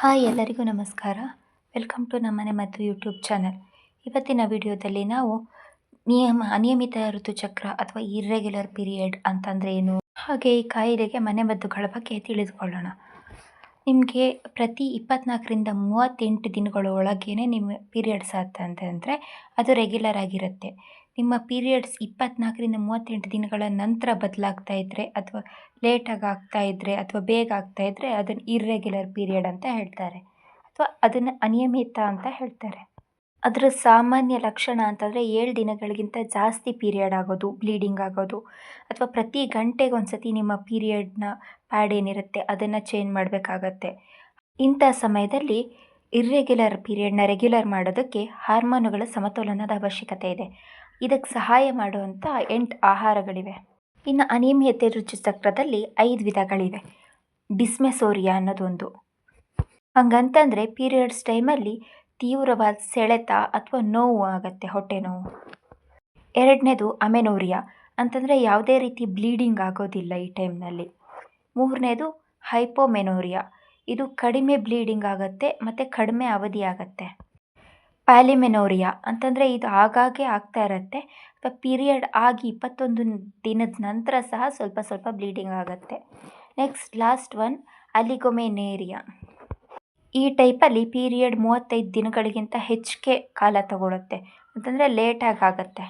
Hi, ಎಲ್ಲರಿಗೂ ನಮಸ್ಕಾರ. Welcome to ನಮ್ಮನೆ ಮದ್ದು ಯೂಟ್ಯೂಬ್ ಚಾನಲ್. ಇವತ್ತಿನ ವಿಡಿಯೋದಲ್ಲಿ ನಾವು ನಿಯಮ, ಅನಿಯಮಿತ ಋತುಚಕ್ರ ಅಥವಾ ಇರ್ರೆಗ್ಯುಲರ್ ಪೀರಿಯಡ್ ಅಂತಂದರೆ ಏನು? ಹಾಗೆ ಈ ಕಾಯಿಲೆಗೆ ಮನೆಮದ್ದುಗಳ ಬಗ್ಗೆ ತಿಳಿದುಕೊಳ್ಳೋಣ. ನಿಮಗೆ ಪ್ರತಿ ಇಪ್ಪತ್ನಾಲ್ಕರಿಂದ ಮೂವತ್ತೆಂಟು ದಿನಗಳ ಒಳಗೇನೆ ನಿಮ್ಮ ಪೀರಿಯಡ್ಸ್ ಅಂತಂದರೆ ಅದು ರೆಗ್ಯುಲರ್ ಆಗಿರುತ್ತೆ. ನಿಮ್ಮ ಪೀರಿಯಡ್ಸ್ ಇಪ್ಪತ್ನಾಲ್ಕರಿಂದ ಮೂವತ್ತೆಂಟು ದಿನಗಳ ನಂತರ ಬದಲಾಗ್ತಾ ಇದ್ದರೆ ಅಥವಾ ಲೇಟಾಗಿ ಆಗ್ತಾ ಇದ್ದರೆ ಅಥವಾ ಬೇಗ ಆಗ್ತಾ ಇದ್ದರೆ ಅದನ್ನು ಇರ್ರೆಗ್ಯುಲರ್ ಪೀರಿಯಡ್ ಅಂತ ಹೇಳ್ತಾರೆ. ಅಥವಾ ಅದನ್ನು ಅನಿಯಮಿತ ಅಂತ ಹೇಳ್ತಾರೆ. ಅದರ ಸಾಮಾನ್ಯ ಲಕ್ಷಣ ಅಂತಂದರೆ ಏಳು ದಿನಗಳಿಗಿಂತ ಜಾಸ್ತಿ ಪೀರಿಯಡ್ ಆಗೋದು ಬ್ಲೀಡಿಂಗ್ ಆಗೋದು ಅಥವಾ ಪ್ರತಿ ಗಂಟೆಗೆ ಒಂದು ಸತಿ ನಿಮ್ಮ ಪೀರಿಯಡ್ನ ಪ್ಯಾಡ್ ಏನಿರುತ್ತೆ ಅದನ್ನು ಚೇಂಜ್ ಮಾಡಬೇಕಾಗತ್ತೆ. ಇಂಥ ಸಮಯದಲ್ಲಿ ಇರ್ರೆಗ್ಯುಲರ್ ಪೀರಿಯಡ್ನ ರೆಗ್ಯುಲರ್ ಮಾಡೋದಕ್ಕೆ ಹಾರ್ಮೋನುಗಳ ಸಮತೋಲನದ ಅವಶ್ಯಕತೆ ಇದೆ. ಇದಕ್ಕೆ ಸಹಾಯ ಮಾಡುವಂಥ ಎಂಟು ಆಹಾರಗಳಿವೆ. ಇನ್ನು ಅನಿಯಮಿತ ರುಚಿಚಕ್ರದಲ್ಲಿ ಐದು ವಿಧಗಳಿವೆ. ಡಿಸ್ಮೆಸೋರಿಯಾ ಅನ್ನೋದೊಂದು. ಹಂಗಂತಂದರೆ ಪೀರಿಯಡ್ಸ್ ಟೈಮಲ್ಲಿ ತೀವ್ರವಾದ ಸೆಳೆತ ಅಥವಾ ನೋವು ಆಗುತ್ತೆ ಹೊಟ್ಟೆ ನೋವು. ಎರಡನೇದು ಅಮೆನೋರಿಯಾ. ಅಂತಂದರೆ ಯಾವುದೇ ರೀತಿ ಬ್ಲೀಡಿಂಗ್ ಆಗೋದಿಲ್ಲ ಈ ಟೈಮ್ನಲ್ಲಿ. ಮೂರನೇದು ಹೈಪೋಮೆನೋರಿಯಾ. ಇದು ಕಡಿಮೆ ಬ್ಲೀಡಿಂಗ್ ಆಗುತ್ತೆ ಮತ್ತು ಕಡಿಮೆ ಅವಧಿ ಆಗುತ್ತೆ. ಪ್ಯಾಲಿಮೆನೋರಿಯಾ ಅಂತಂದರೆ ಇದು ಆಗಾಗ್ಗೆ ಆಗ್ತಾ ಇರುತ್ತೆ. ಪೀರಿಯಡ್ ಆಗಿ ಇಪ್ಪತ್ತೊಂದು ದಿನದ ನಂತರ ಸಹ ಸ್ವಲ್ಪ ಸ್ವಲ್ಪ ಬ್ಲೀಡಿಂಗ್ ಆಗುತ್ತೆ. Next last one, oligomenorrhea. ಈ ಟೈಪಲ್ಲಿ ಪೀರಿಯಡ್ ಮೂವತ್ತೈದು ದಿನಗಳಿಗಿಂತ ಹೆಚ್ಚಿಗೆ ಕಾಲ ತಗೊಳುತ್ತೆ. ಅಂತಂದರೆ ಲೇಟಾಗಿ ಆಗುತ್ತೆ.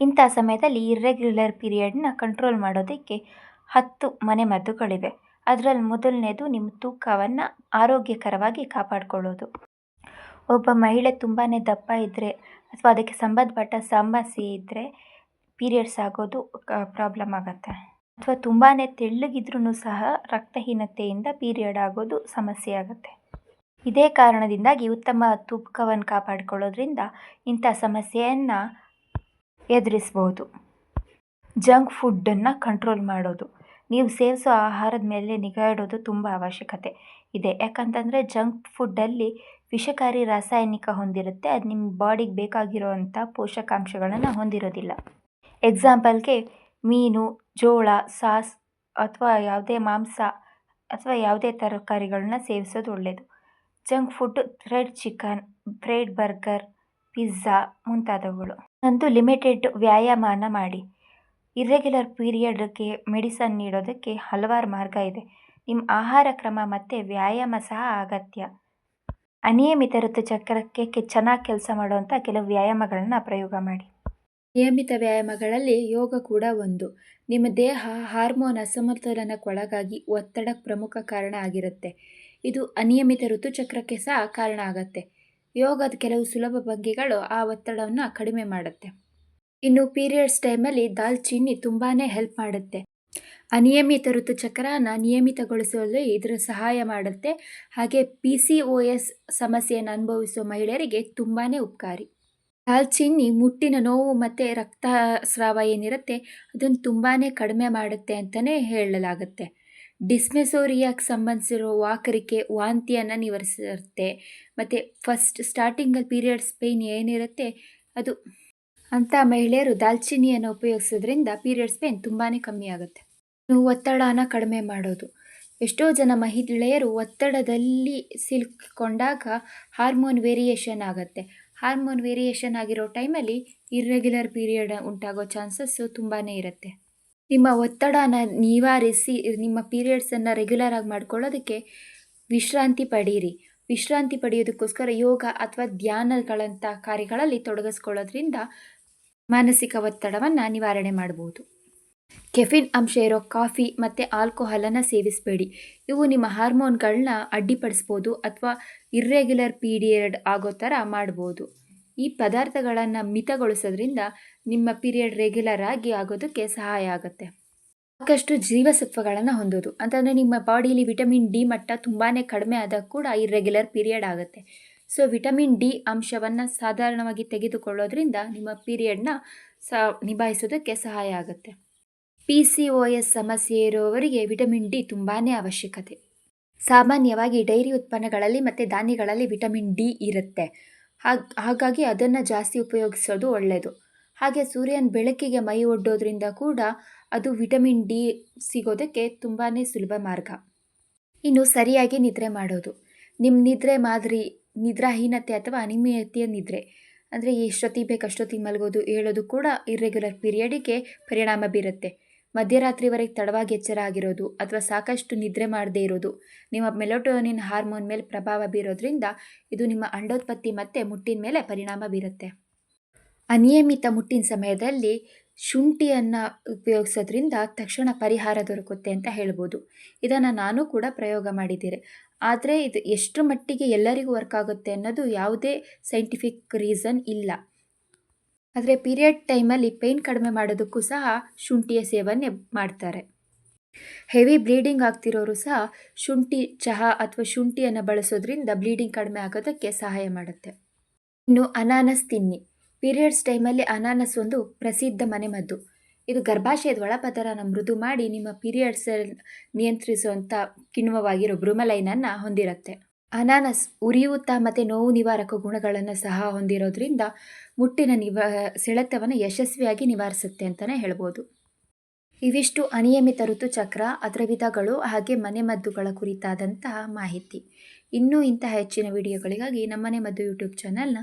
ಇಂಥ ಸಮಯದಲ್ಲಿ ಇರ್ರೆಗ್ಯುಲರ್ ಪೀರಿಯಡ್ನ ಕಂಟ್ರೋಲ್ ಮಾಡೋದಕ್ಕೆ ಹತ್ತು ಮನೆಮದ್ದುಗಳಿವೆ ಅದರಲ್ಲಿ ಮೊದಲನೇದು ನಿಮ್ಮ ತೂಕವನ್ನು ಆರೋಗ್ಯಕರವಾಗಿ ಕಾಪಾಡಿಕೊಳ್ಳೋದು. ಒಬ್ಬ ಮಹಿಳೆ ತುಂಬಾ ದಪ್ಪ ಇದ್ದರೆ ಅಥವಾ ಅದಕ್ಕೆ ಸಂಬಂಧಪಟ್ಟ ಸಮಸ್ಯೆ ಇದ್ದರೆ ಪೀರಿಯಡ್ಸ್ ಆಗೋದು ಪ್ರಾಬ್ಲಮ್ ಆಗುತ್ತೆ. ಅಥವಾ ತುಂಬಾ ತೆಳ್ಳಗಿದ್ರೂ ಸಹ ರಕ್ತಹೀನತೆಯಿಂದ ಪೀರಿಯಡ್ ಆಗೋದು ಸಮಸ್ಯೆ ಆಗುತ್ತೆ. ಇದೇ ಕಾರಣದಿಂದಾಗಿ ಉತ್ತಮ ತೂಕವನ್ನು ಕಾಪಾಡಿಕೊಳ್ಳೋದ್ರಿಂದ ಇಂಥ ಸಮಸ್ಯೆಯನ್ನು ಎದುರಿಸ್ಬೋದು. ಜಂಕ್ ಫುಡ್ಡನ್ನು ಕಂಟ್ರೋಲ್ ಮಾಡೋದು. ನೀವು ಸೇವಿಸೋ ಆಹಾರದ ಮೇಲೆ ನಿಗಾ ಇಡೋದು ತುಂಬ ಅವಶ್ಯಕತೆ ಇದೆ. ಯಾಕಂತಂದರೆ ಜಂಕ್ ಫುಡ್ಡಲ್ಲಿ ವಿಷಕಾರಿ ರಾಸಾಯನಿಕ ಹೊಂದಿರುತ್ತೆ. ಅದು ನಿಮ್ಮ ಬಾಡಿಗೆ ಬೇಕಾಗಿರೋವಂಥ ಪೋಷಕಾಂಶಗಳನ್ನು ಹೊಂದಿರೋದಿಲ್ಲ. ಎಕ್ಸಾಂಪಲ್ಗೆ ಮೀನು, ಜೋಳ, ಸಾಸ್ ಅಥವಾ ಯಾವುದೇ ಮಾಂಸ ಅಥವಾ ಯಾವುದೇ ತರಕಾರಿಗಳನ್ನ ಸೇವಿಸೋದು ಒಳ್ಳೆಯದು junk food fried chicken bread burger pizza ಮುಂತಾದವುಗಳು. ನಂದು ಲಿಮಿಟೆಡ್ ವ್ಯಾಯಾಮನ ಮಾಡಿ. ಇರ್ರೆಗ್ಯುಲರ್ ಪೀರಿಯಡ್ಗೆ ಮೆಡಿಸನ್ ನೀಡೋದಕ್ಕೆ ಹಲವಾರು ಮಾರ್ಗ ಇದೆ. ನಿಮ್ಮ ಆಹಾರ ಕ್ರಮ ಮತ್ತು ವ್ಯಾಯಾಮ ಸಹ ಅಗತ್ಯ. ಅನಿಯಮಿತ ಋತುಚಕ್ರಕ್ಕೆ ಚೆನ್ನಾಗಿ ಕೆಲಸ ಮಾಡುವಂಥ ಕೆಲವು ವ್ಯಾಯಾಮಗಳನ್ನು ಪ್ರಯೋಗ ಮಾಡಿ. ನಿಯಮಿತ ವ್ಯಾಯಾಮಗಳಲ್ಲಿ ಯೋಗ ಕೂಡ ಒಂದು. ನಿಮ್ಮ ದೇಹ ಹಾರ್ಮೋನ್ ಅಸಮತೋಲನಕ್ಕೊಳಗಾಗಿ ಒತ್ತಡಕ್ಕೆ ಪ್ರಮುಖ ಕಾರಣ ಆಗಿರುತ್ತೆ. ಇದು ಅನಿಯಮಿತ ಋತುಚಕ್ರಕ್ಕೆ ಸಹ ಕಾರಣ ಆಗತ್ತೆ. ಯೋಗದ ಕೆಲವು ಸುಲಭ ಭಂಗಿಗಳು ಆ ಒತ್ತಡವನ್ನು ಕಡಿಮೆ ಮಾಡುತ್ತೆ. ಇನ್ನು ಪೀರಿಯಡ್ಸ್ ಟೈಮಲ್ಲಿ ದಾಲ್ಚಿನ್ನಿ ತುಂಬಾ ಹೆಲ್ಪ್ ಮಾಡುತ್ತೆ. ಅನಿಯಮಿತ ಋತುಚಕ್ರನ ನಿಯಮಿತಗೊಳಿಸಲು ಇದರ ಸಹಾಯ ಮಾಡುತ್ತೆ. ಹಾಗೆ ಪಿ ಸಿ ಒ ಎಸ್ ಸಮಸ್ಯೆಯನ್ನು ಅನುಭವಿಸುವ ಮಹಿಳೆಯರಿಗೆ ತುಂಬಾ ಉಪಕಾರಿ. ದಾಲ್ಚಿನ್ನಿ ಮುಟ್ಟಿನ ನೋವು ಮತ್ತು ರಕ್ತಸ್ರಾವ ಏನಿರುತ್ತೆ, ಅದನ್ನು ತುಂಬಾ ಕಡಿಮೆ ಮಾಡುತ್ತೆ ಅಂತಲೇ ಹೇಳಲಾಗುತ್ತೆ. ಡಿಸ್ಮೆಸೋರಿಯಾಕ್ಕೆ ಸಂಬಂಧಿಸಿರೋ ವಾಕರಿಕೆ ವಾಂತಿಯನ್ನು ನಿವಾರಿಸುತ್ತೆ. ಮತ್ತು ಫಸ್ಟ್ ಸ್ಟಾರ್ಟಿಂಗಲ್ಲಿ ಪೀರಿಯಡ್ಸ್ ಪೇಯ್ನ್ ಏನಿರುತ್ತೆ, ಅದು ಅಂಥ ಮಹಿಳೆಯರು ದಾಲ್ಚಿನ್ನಿಯನ್ನು ಉಪಯೋಗಿಸೋದ್ರಿಂದ ಪೀರಿಯಡ್ಸ್ ಪೇನ್ ತುಂಬಾ ಕಮ್ಮಿ ಆಗುತ್ತೆ. ಒತ್ತಡನ ಕಡಿಮೆ ಮಾಡೋದು. ಎಷ್ಟೋ ಜನ ಮಹಿಳೆಯರು ಒತ್ತಡದಲ್ಲಿ ಸಿಲುಕಿಕೊಂಡಾಗ ಹಾರ್ಮೋನ್ ವೇರಿಯೇಷನ್ ಆಗುತ್ತೆ. ಹಾರ್ಮೋನ್ ವೇರಿಯೇಷನ್ ಆಗಿರೋ ಟೈಮಲ್ಲಿ ಇರ್ರೆಗ್ಯುಲರ್ ಪೀರಿಯಡ್ ಉಂಟಾಗೋ ಚಾನ್ಸಸ್ಸು ತುಂಬಾ ಇರುತ್ತೆ. ನಿಮ್ಮ ಒತ್ತಡನ ನಿವಾರಿಸಿ, ನಿಮ್ಮ ಪೀರಿಯಡ್ಸನ್ನು ರೆಗ್ಯುಲರ್ ಆಗಿ ಮಾಡ್ಕೊಳ್ಳೋದಕ್ಕೆ ವಿಶ್ರಾಂತಿ ಪಡೀರಿ. ವಿಶ್ರಾಂತಿ ಪಡೆಯೋದಕ್ಕೋಸ್ಕರ ಯೋಗ ಅಥವಾ ಧ್ಯಾನಗಳಂಥ ಕಾರ್ಯಗಳಲ್ಲಿ ತೊಡಗಿಸ್ಕೊಳ್ಳೋದ್ರಿಂದ ಮಾನಸಿಕ ಒತ್ತಡವನ್ನು ನಿವಾರಣೆ ಮಾಡಬಹುದು ಕೆಫಿನ್ ಅಂಶ ಇರೋ ಕಾಫಿ ಮತ್ತು ಆಲ್ಕೋಹಾಲನ್ನು ಸೇವಿಸಬೇಡಿ. ಇವು ನಿಮ್ಮ ಹಾರ್ಮೋನ್ಗಳನ್ನ ಅಡ್ಡಿಪಡಿಸ್ಬೋದು ಅಥವಾ ಇರ್ರೆಗ್ಯುಲರ್ ಪೀರಿಯಡ್ ಆಗೋ ಥರ ಮಾಡ್ಬೋದು. ಈ ಪದಾರ್ಥಗಳನ್ನು ಮಿತಗೊಳಿಸೋದ್ರಿಂದ ನಿಮ್ಮ ಪೀರಿಯಡ್ ರೆಗ್ಯುಲರ್ ಆಗಿ ಆಗೋದಕ್ಕೆ ಸಹಾಯ ಆಗುತ್ತೆ. ಸಾಕಷ್ಟು ಜೀವಸತ್ವಗಳನ್ನು ಹೊಂದೋದು. ಅಂತಂದರೆ ನಿಮ್ಮ ಬಾಡಿಯಲ್ಲಿ ವಿಟಮಿನ್ ಡಿ ಮಟ್ಟ ತುಂಬಾ ಕಡಿಮೆ ಆದಾಗ ಕೂಡ ಇರ್ರೆಗ್ಯುಲರ್ ಪೀರಿಯಡ್ ಆಗುತ್ತೆ. ಸೊ ವಿಟಮಿನ್ ಡಿ ಅಂಶವನ್ನು ಸಾಧಾರಣವಾಗಿ ತೆಗೆದುಕೊಳ್ಳೋದ್ರಿಂದ ನಿಮ್ಮ ಪೀರಿಯಡ್ನ ಸ, ನಿಭಾಯಿಸೋದಕ್ಕೆ ಸಹಾಯ ಆಗುತ್ತೆ. ಪಿ ಸಿ ಒ ಎಸ್ ಸಮಸ್ಯೆ ಇರುವವರಿಗೆ ವಿಟಮಿನ್ ಡಿ ತುಂಬಾ ಅವಶ್ಯಕತೆ. ಸಾಮಾನ್ಯವಾಗಿ ಡೈರಿ ಉತ್ಪನ್ನಗಳಲ್ಲಿ ಮತ್ತು ಧಾನ್ಯಗಳಲ್ಲಿ ವಿಟಮಿನ್ ಡಿ ಇರುತ್ತೆ. ಹಾಗೆ, ಹಾಗಾಗಿ ಅದನ್ನು ಜಾಸ್ತಿ ಉಪಯೋಗಿಸೋದು ಒಳ್ಳೆಯದು ಹಾಗೆ ಸೂರ್ಯನ ಬೆಳಕಿಗೆ ಮೈ ಒಡ್ಡೋದ್ರಿಂದ ಕೂಡ ಅದು ವಿಟಮಿನ್ ಡಿ ಸಿಗೋದಕ್ಕೆ ತುಂಬಾ ಸುಲಭ ಮಾರ್ಗ. ಇನ್ನು ಸರಿಯಾಗಿ ನಿದ್ರೆ ಮಾಡೋದು. ನಿಮ್ಮ ನಿದ್ರೆ ಮಾದರಿ ನಿದ್ರಾಹೀನತೆ ಅಥವಾ ಅನಿಮಿಯತೆಯ ನಿದ್ರೆ. ಅಂದರೆ ಎಷ್ಟೊತ್ತಿಗೆ ಬೇಕು ಅಷ್ಟೊತ್ತಿಗೆ ಮಲಗೋದು ಹೇಳೋದು ಕೂಡ ಇರ್ರೆಗ್ಯುಲರ್ ಪೀರಿಯಡಿಗೆ ಪರಿಣಾಮ ಬೀರುತ್ತೆ. ಮಧ್ಯರಾತ್ರಿವರೆಗೆ ತಡವಾಗಿ ಎಚ್ಚರ ಆಗಿರೋದು ಅಥವಾ ಸಾಕಷ್ಟು ನಿದ್ರೆ ಮಾಡದೇ ಇರೋದು, ನಿಮ್ಮ ಮೆಲೋಟೋನಿನ್ ಹಾರ್ಮೋನ್ ಮೇಲೆ ಪ್ರಭಾವ ಬೀರೋದ್ರಿಂದ ಇದು ನಿಮ್ಮ ಅಂಡೋತ್ಪತ್ತಿ ಮತ್ತು ಮುಟ್ಟಿನ ಮೇಲೆ ಪರಿಣಾಮ ಬೀರುತ್ತೆ. ಅನಿಯಮಿತ ಮುಟ್ಟಿನ ಸಮಯದಲ್ಲಿ ಶುಂಠಿಯನ್ನು ಉಪಯೋಗಿಸೋದ್ರಿಂದ ತಕ್ಷಣ ಪರಿಹಾರ ದೊರಕುತ್ತೆ ಅಂತ ಹೇಳ್ಬೋದು. ಇದನ್ನು ನಾನು ಕೂಡ ಪ್ರಯೋಗ ಮಾಡಿದ್ದೀರಿ ಆದರೆ ಇದು ಎಷ್ಟರ ಮಟ್ಟಿಗೆ ಎಲ್ಲರಿಗೂ ವರ್ಕ್ ಆಗುತ್ತೆ ಅನ್ನೋದು ಯಾವುದೇ ಸೈಂಟಿಫಿಕ್ ರೀಸನ್ ಇಲ್ಲ. ಆದರೆ ಪೀರಿಯಡ್ ಟೈಮಲ್ಲಿ ಪೇಯ್ನ್ ಕಡಿಮೆ ಮಾಡೋದಕ್ಕೂ ಸಹ ಶುಂಠಿಯ ಸೇವನೆ ಮಾಡ್ತಾರೆ. ಹೆವಿ ಬ್ಲೀಡಿಂಗ್ ಆಗ್ತಿರೋರು ಸಹ ಶುಂಠಿ ಚಹಾ ಅಥವಾ ಶುಂಠಿಯನ್ನು ಬಳಸೋದ್ರಿಂದ ಬ್ಲೀಡಿಂಗ್ ಕಡಿಮೆ ಆಗೋದಕ್ಕೆ ಸಹಾಯ ಮಾಡುತ್ತೆ. ಇನ್ನು ಅನಾನಸ್ ತಿನ್ನಿ. ಪೀರಿಯಡ್ಸ್ ಟೈಮಲ್ಲಿ ಅನಾನಸ್ ಒಂದು ಪ್ರಸಿದ್ಧ ಮನೆಮದ್ದು ಇದು ಗರ್ಭಾಶಯದ ಒಳಪದರನ ಮೃದು ಮಾಡಿ ನಿಮ್ಮ ಪೀರಿಯಡ್ಸ್ ನಿಯಂತ್ರಿಸುವಂಥ ಕಿಣ್ವವಾಗಿರೋ ಬ್ರೂಮಲೈನನ್ನು ಹೊಂದಿರುತ್ತೆ. ಅನಾನಸ್ ಉರಿಯೂತ ಮತ್ತು ನೋವು ನಿವಾರಕ ಗುಣಗಳನ್ನು ಸಹ ಹೊಂದಿರೋದ್ರಿಂದ ಮುಟ್ಟಿನ ನಿವಾ, ಸೆಳೆತವನ್ನು ಯಶಸ್ವಿಯಾಗಿ ನಿವಾರಿಸುತ್ತೆ ಅಂತಲೇ ಹೇಳ್ಬೋದು. ಇವಿಷ್ಟು ಅನಿಯಮಿತ ಋತುಚಕ್ರ ಅದರ ವಿಧಗಳು ಹಾಗೆ ಮನೆಮದ್ದುಗಳ ಕುರಿತಾದಂತಹ ಮಾಹಿತಿ. ಇನ್ನೂ ಇಂತಹ ಹೆಚ್ಚಿನ ವಿಡಿಯೋಗಳಿಗಾಗಿ ನಮ್ಮನೆ ಮದ್ದು ಯೂಟ್ಯೂಬ್ ಚಾನಲ್ನ